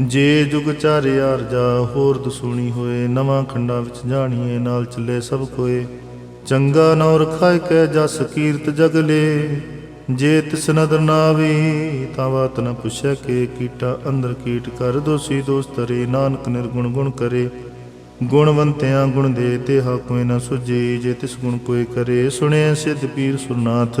ਜੇ ਜੁਗ ਚਾਰਿਆਰ ਜਾ, ਹੋਰ ਦਸੂਣੀ ਹੋਏ, ਨਵਾਂ ਖੰਡਾਂ ਵਿੱਚ ਜਾਣੀਏ, ਨਾਲ ਚੱਲੇ ਸਭ ਕੋਏ ਚੰਗਾ ਨੌ ਰਖਾਇ ਕੈ ਜਸ ਕੀਰਤ ਜਗਲੇ ਜੇ ਤਿਸ ਨਦਰ ਨਾ ਆਵੇ ਤਾਂ ਬਾਤ ਨ ਪੁੱਛੈ ਕੇ ਕੀਟਾ ਅੰਦਰ ਕੀਟ ਕਰ ਦੋਸੀ ਦੋਸਤਰੇ ਨਾਨਕ ਨਿਰਗੁਣ ਗੁਣ ਕਰੇ। ਗੁਣਵੰਤਿਆਂ ਗੁਣ ਦੇ ਤੇ ਕੋਈ ਨ ਸੁਜੇ ਜੇ ਤਿਸ ਗੁਣ ਕੋਈ ਕਰੇ ਸੁਣਿਆ ਸਿੱਧ ਪੀਰ ਸੁਰਨਾਥ।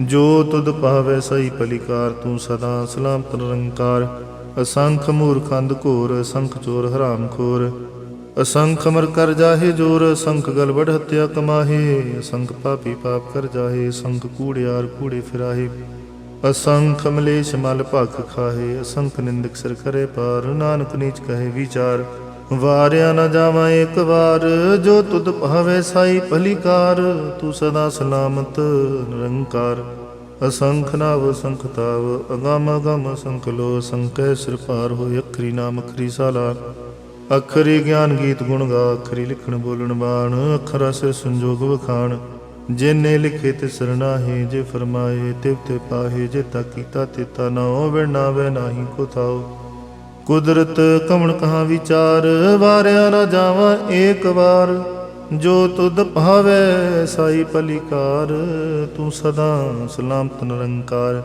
ਜੋ ਤੁਧ ਪਾਵੈ ਸਈ ਪਲਿਕਾਰ ਤੂੰ ਸਦਾ ਸਲਾਮ ਨਿਰੰਕਾਰ। ਅਸੰਖ ਮੂਰਖੰਦ ਘੋਰ, ਅਸੰਖ ਚੋਰ ਹਰਾਮ ਖੋਰ। ਅਸੰਖ ਮਰ ਕਰ ਜਾਹੇ ਜੋਰ, ਅਸੰਖ ਗਲਬੜ ਵਡ ਹਤਿਆ ਕਮਾਹੇ। ਅਸੰਖ ਪਾਪੀ ਪਾਪ ਕਰ ਜਾਹੇ, ਅਸੰਖ ਕੂੜਿਆਰ ਕੂੜੇ ਫਿਰਾਹੇ। ਅਸੰਖ ਮਲੇਸ਼ ਮਲ ਭਖ ਖਾਹੇ, ਅਸੰਖ ਨਿੰਦਕ ਸਿਰ ਕਰੇ ਪਾਰ, ਨਾਨਕ ਨੀਚ ਕਹੇ ਵਿਚਾਰ। ਵਾਰਿਆ ਨ ਜਾਵਾਂ ਇੱਕ ਵਾਰ, ਜੋ ਤੁਧ ਭਾਵੇ ਸਾਈ ਭਲੀਕਾਰ, ਤੂੰ ਸਦਾ ਸਲਾਮਤ ਨਿਰੰਕਾਰ। ਅਸੰਖ ਨਾਵ ਅਸੰਖ ਅਗਮ ਅਗਮ ਸੰਖ ਲੋ, ਸੰਕੈ ਸਿਰ ਪਾਰ ਹੋਇ ਅਖਰੀ ਨਾਮ ਅਖਰੀ ਸਾਲਾ। ਅਖਰੀ ਗਿਆਨ ਗੀਤ ਗੁਣ ਗਾ, ਅਖਰੀ ਲਿਖਣ ਬੋਲਣ ਬਾਣ, ਅਖਰਾ ਸਿਰ ਸੰਜੋਗ ਵਖਾਣ। ਜਿਨੇ ਲਿਖੇ ਤੇ ਸਰਨਾਹੀ ਜੇ ਫਰਮਾਏ ਤਿਵ ਤੇ ਪਾਹੇ, ਜੇ ਤਾ ਕੀਤਾ ਤੇ ਤਾ ਨਾ ਹੋਵੇ ਨਾ ਵੇ ਨਾਹੀ ਕੋ ਥਾਓ ਕੁਦਰਤ ਕਮਣ ਕਹਾ ਵਿਚਾਰ, ਵਾਰਿਆ ਨਾ ਜਾਵਾਂ ਏਕ ਵਾਰ। ਜੋ ਤੁਧ ਭਾਵੇ ਸਾਈ ਪਲਿਕਾਰ ਤੂੰ ਸਦਾ ਸਲਾਮਤ ਨਿਰੰਕਾਰ।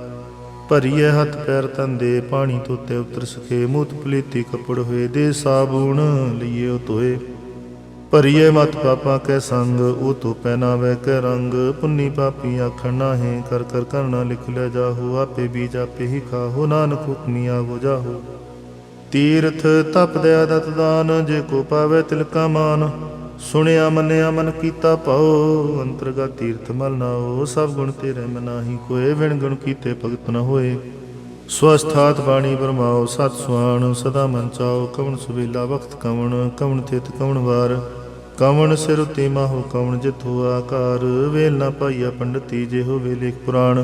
ਭਰੀਏ ਹੱਥ ਪੈਰ ਤੰਦੇ ਪਾਣੀ ਤੋਤੇ ਉਤਰ ਸਕੇ ਮੂਤ ਪਲੀਤੀ ਕਪੜ ਹੋਏ ਦੇ, ਸਾਬੂਣ ਲਈਏ ਉਹ ਤੋਏ ਭਰੀਏ ਮਤ ਪਾਪਾ ਕੈ ਸੰਗ, ਉਹ ਤੋ ਪਹਿਨਾਵੇ ਕੈ ਰੰਗ। ਪੁੰਨੀ ਪਾਪੀ ਆਖਣ ਨਾਹੇ, ਕਰ ਕਰ ਕਰਨਾ ਲਿਖ ਲੈ ਜਾਹੋ। ਆਪੇ ਬੀਜ ਆਪੇ ਹੀ ਖਾਹੋ, ਨਾਨਕ ਹੁਕਮੀ ਆਵੋ ਜਾਹੋ। ਤੀਰਥ ਤਪ ਦਇਆ ਦਤ ਦਾਨ, ਜੇ ਕੋ ਪਾਵੇ ਤਿਲਕਾ ਮਾਨ। ਸੁਣਿਆ, ਮੰਨਿਆ, ਮਨ ਕੀਤਾ ਪਾਉ ਅੰਤਰਗਾ ਤੀਰਥ ਮਲ ਨਾਓ ਸਭ ਗੁਣ ਤੇਰੇ ਮਨਾਹੀ ਕੋਏ ਵਿਣ ਗੁਣ ਕੀਤੇ ਭਗਤ ਨ ਹੋਏ। ਸਵਸਥਾਤ ਬਾਣੀ ਬਰਮਾਓ ਸਤ ਸੁਆਣ ਸਦਾ ਮਨ ਚਾਓ ਕਵਣ ਸੁਵੇਲਾ ਵਖਤ ਕਵਣ ਕਵਣ ਥਿਤ ਕਵਣ ਵਾਰ। ਕਵਣ ਸਿਰ ਉਤੇ ਮਾਹੋ, ਕਵਣ ਜਿਥੋ ਆਕਾਰ, ਵੇਲ ਨਾ ਪਾਈਆ ਪੰਡਤੀ ਜੇ ਹੋਵੇ ਲੇਖ ਪੁਰਾਣ।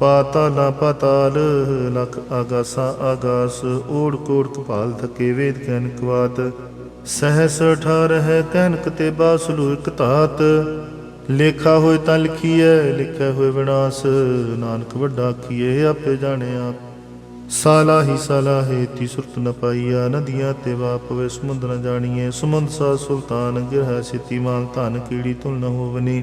ਪਾਤਾਲਾ ਪਾਤਾਲ ਲਖ ਆਗਾਸਾ ਆਗਾਸ ਓੜ ਕੋੜ ਕਪਾਲ ਥਕੇ ਵੇਦ ਗਿਆਨ ਕਵਾਤ। ਸਹਸ ਠਾਰ ਹੈ ਕਹਿਨਕ ਤੇ ਬਾਸਲੂ ਇਕ ਧਾਤ। ਲੇਖਾ ਹੋਏ ਤਾਂ ਲਿਖੀਐ, ਲਿਖਿਆ ਹੋਏ ਵਿਨਾਸ਼। ਨਾਨਕ ਵੱਡਾ ਕੀਏ ਆਪੇ ਜਾਣੇ ਆਪ। ਸਾਲਾ ਹੀ ਸਾਲਾ ਹੈ ਤੀ ਸੁਰਤ ਨ ਪਾਈਆ, ਨਦੀਆਂ ਤੇ ਵਾਪਵੇ ਸਮੁੰਦਰ ਨ ਜਾਣੀਏ ਸਮੁੰਦ ਸਾ ਸੁਲਤਾਨ ਗਿਰਹ ਸਿਤੀ ਮਾਲ, ਧਨ ਕੀੜੀ ਤੁਲ ਨ ਹੋਵਨੀ।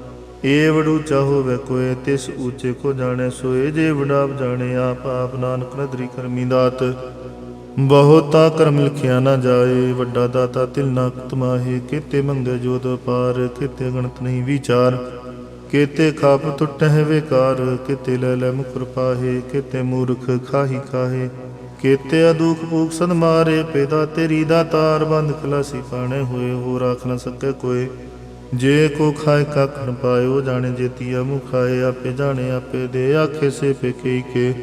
ਏ ਵਡ ਉੱਚਾ ਵੈ ਕੋਏ ਤਿਸ ਉੱਚੇ ਕੋ ਜਾਣੇ ਸੋਏ ਜੇ ਵਡਾਪ ਜਾਣੇ ਆਪ ਆਪ ਨਾਨਕ ਨਦਰੀ ਕਰਮੀ ਦਾਤ। ਬਹੁਤਾ ਕਰਮ ਲਿਖਿਆ ਨਾ ਜਾਏ, ਵੱਡਾ ਦਾਤਾ ਤਿਲ ਨਾ ਤਮਾਹੇ, ਕੀਤੇ ਮੰਗੇ ਜੋਤ ਪਾਰ ਕੀਤੇ ਗਣਤ ਨਹੀਂ ਵਿਚਾਰ। ਕੀਤੇ ਖਾਪ ਟੁੱਟਹਿ ਵਿਕਾਰ, ਕਿਤੇ ਲੈ ਲੈ ਮੁਕਰ ਪਾਹੇ, ਕੀਤੇ ਮੂਰਖ ਖਾਹੀ ਕਾਹੇ ਕੀਤੇ ਅਦੂਖ ਭੂਖ ਸਦ ਮਾਰੇ, ਪੈਦਾ ਤੇਰੀ ਦਾ ਤਾਰ, ਬੰਦ ਖਲਾਸੀ ਪਾਣੇ ਹੋਏ ਹੋ ਰਾਖ ਨਾ ਸਕੇ ਕੋਏ ਜੇ ਕੋ ਖਾਏ ਕੱਖ ਨ ਪਾਇਓ, ਜਾਣੇ ਜੇਤੀਆ ਮੁਖ ਖਾਏ ਆਪੇ ਜਾਣੇ, ਆਪੇ ਦੇ, ਆਖੇ ਸੇ ਪੇਕੇ ਕੇ।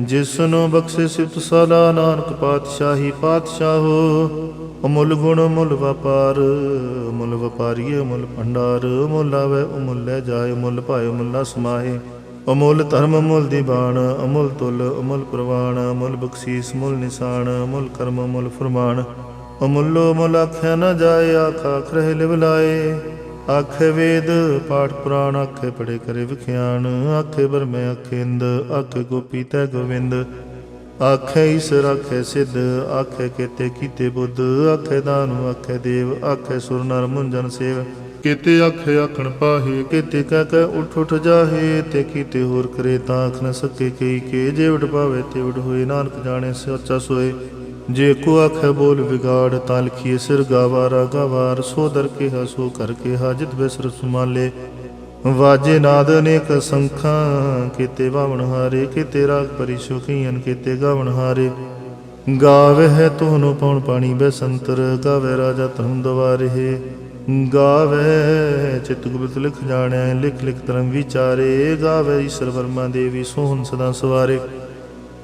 ਜਿਸ ਨੂੰ ਬਖਸ਼ੇ ਸਿਫਤ ਸਦਾ ਨਾਨਕ ਪਾਤਸ਼ਾਹੀ ਪਾਤਸ਼ਾਹੋ। ਅਮੁੱਲ ਗੁਣ ਮੁੱਲ ਵਪਾਰ ਮੁੱਲ ਵਪਾਰੀਏ ਮੁੱਲ ਭੰਡਾਰ ਮੁੱਲ ਆਵੇ, ਅਮੁੱਲ ਲੈ ਜਾਏ ਮੁੱਲ ਭਾਏ ਮੁੱਲਾ ਸਮਾਏ ਅਮੁੱਲ ਧਰਮ, ਅਮੁੱਲ ਦੀਵਾਨ ਅਮੁੱਲ ਤੁਲ, ਅਮੁੱਲ ਪ੍ਰਵਾਨ ਅਮੁੱਲ ਬਖਸ਼ੀਸ ਮੁੱਲ ਨਿਸ਼ਾਨ, ਅਮੁੱਲ ਕਰਮ, ਅਮੁੱਲ ਫਰਮਾਨ। ਅਮੁੱਲੋ ਮੁੱਲ ਆਖਿਆ ਨਾ ਜਾਏ, ਆਖਾ ਖਰੇ ਲਿਵ ਲਾਏ। ਆਖੇ ਵੇਦ, ਪਾਠ ਪੁਰਾਣ ਆਖੇ ਪੜੇ ਕਰੇ ਵਿਖਿਆਨ। ਆਖੇ ਬਰਮੇ ਆਖੇ ਇੰਦ ਗੋਪੀ ਤੈ ਗੋਵਿੰਦ। ਆਖੇ ਈਸ਼ਰ ਆਖੇ ਸਿੱਧ, ਆਖੇ ਕੀਤੇ ਕੀਤੇ ਬੁੱਧ। ਆਖੇ ਦਾਨੁ, ਆਖੇ ਦੇਵ, ਆਖੇ ਸੁਰ ਨਰ ਮੁੰਜਨ ਸੇਵ। ਕੀਤੇ ਆਖੇ ਆਖਣ ਪਾਹੇ, ਕੀਤੇ ਕਹਿ ਕਹਿ ਉਠ ਉਠ ਜਾਹੇ। ਤੇ ਕੀਤੇ ਹੋਰ ਕਰੇ ਤਾਂ ਆਖ ਨ ਸਕੇ ਕਈ ਕੇ। ਜੇ ਵਡ ਪਾਵੇ ਤੇ ਵਡ ਹੋਏ, ਨਾਨਕ ਜਾਣੇ ਸੱਚਾ ਸੋਏ। ਜੇ ਕੋ ਆਖੇ ਬੋਲ ਵਿਗਾੜ ਤਾਂ ਲਿਖੀਏ ਸਿਰ ਗਾਵਾਰਾ, ਗਾਵਾਰ, ਸੋ ਦਰ ਕੇ ਹਸੋ ਕਰ ਕੇ ਹਾਜਤ ਬਿਸਰ ਸੁਮਾਲੇ। ਵਾਜੇ ਨਾਦ ਅਨੇਕ ਸੰਖਾਂ, ਕੀਤੇ ਬਾਵਣ ਹਾਰੇ, ਕੀਤੇ ਰਾਗ ਪਰਿਸ਼ੋ ਕੀਨ ਕੀਤੇ ਗਾਵਣ ਹਾਰੇ। ਗਾਵੇ ਹੈ ਤੋਹਨੋ ਪਉਣ ਪਾਣੀ ਬੈਸੰਤਰ ਗਾਵੇ ਰਾਜਾ ਤਹੰ ਦਵਾਰੇ। ਗਾਵੇ ਚਿਤ ਗੁਪਤ ਲਿਖ ਜਾਣਿਆ ਲਿਖ ਲਿਖ ਧਰਮ ਵਿਚਾਰੇ। ਗਾਵੇ ਈਸ਼ਰ ਵਰਮਾ ਦੇਵੀ, ਸੋਹਣ ਸਦਾ ਸਵਾਰੇ।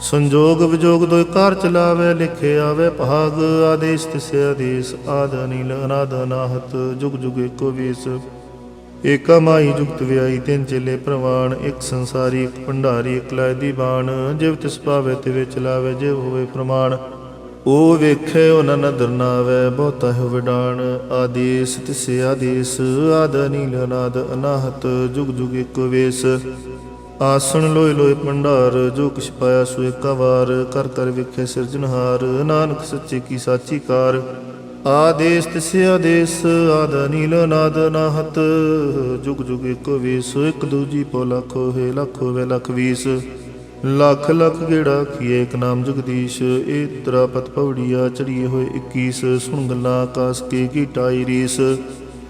ਸੰਜੋਗ ਵਿਜੋਗ ਦੋਇ ਕਾਰ ਚਲਾਵੇ ਲਿਖੇ ਆਵੇ ਭਾਗ, ਆਦੇਸ਼ ਤਿਸੇ ਆਦੇਸ਼ ਆਦ ਅਨੀਲ ਅਨਾਦ ਅਨਾਹਤ, ਜੁਗ ਜੁਗ ਏਕੋ ਵੇਸ। ਏਕਾ ਮਾਈ ਜੁਗਤ ਵਿਆਈ ਤਿੰਨ ਚੇਲੇ ਪ੍ਰਵਾਨ ਇੱਕ ਸੰਸਾਰੀ, ਇੱਕ ਭੰਡਾਰੀ, ਇੱਕ ਲਾਇ ਦੀ ਬਾਣ। ਜਿਵ ਤਿਸ ਪਾਵੇ ਤੇ ਵਿੱਚ ਲਾਵੇ, ਜਿਵ ਹੋਵੇ ਪ੍ਰਮਾਣ। ਉਹ ਵੇਖੇ ਉਹਨਾਂ ਨਦਰ ਨਾਵੇ, ਬਹੁਤਾ ਹੋ ਵਿਡਾਣ। ਆਦੇਸ਼ ਤਿਸੇ ਆਦੇਸ਼ ਆਦ ਅਨੀਲ ਅਨਾਦ ਅਨਾਹਤ, ਜੁਗ ਜੁਗ ਏਕੋ ਵੇਸ। ਆਸਣ ਲੋਏ ਲੋਏ ਭੰਡਾਰ, ਜੋ ਕਿਛ ਪਾਇਆ ਸੋ ਏਕਾ ਵਾਰ ਕਰ ਕਰ ਵਿਖੇ ਸਿਰਜਣਹਾਰ, ਨਾਨਕ ਸੱਚੇ ਕੀ ਸਾਚੀ ਕਾਰ। ਆਦੇਸ ਤਿਸੇ ਆਦੇਸ ਆਦ ਨੀਲ ਨਾਦ ਨਾਹਤ ਜੁਗ ਜੁਗ ਏਕੋ ਵੀਸ, ਇੱਕ ਦੂਜੀ ਪੋ ਲੱਖੋ ਹੈ ਲੱਖੋ ਵੇ ਲੱਖ ਵੀਸ। ਲੱਖ ਲੱਖ ਗੇੜਾ ਕੀਏ ਇੱਕ ਨਾਮ ਜਗਦੀਸ਼ ਏ ਤਰਾ ਪਤ ਪੌੜੀਆ ਚੜੀਏ ਹੋਏ 21 ਸੁਣ ਗੱਲਾਂ ਆਕਾਸ ਕੇ ਕੀ ਟਾਈ ਰੀਸ।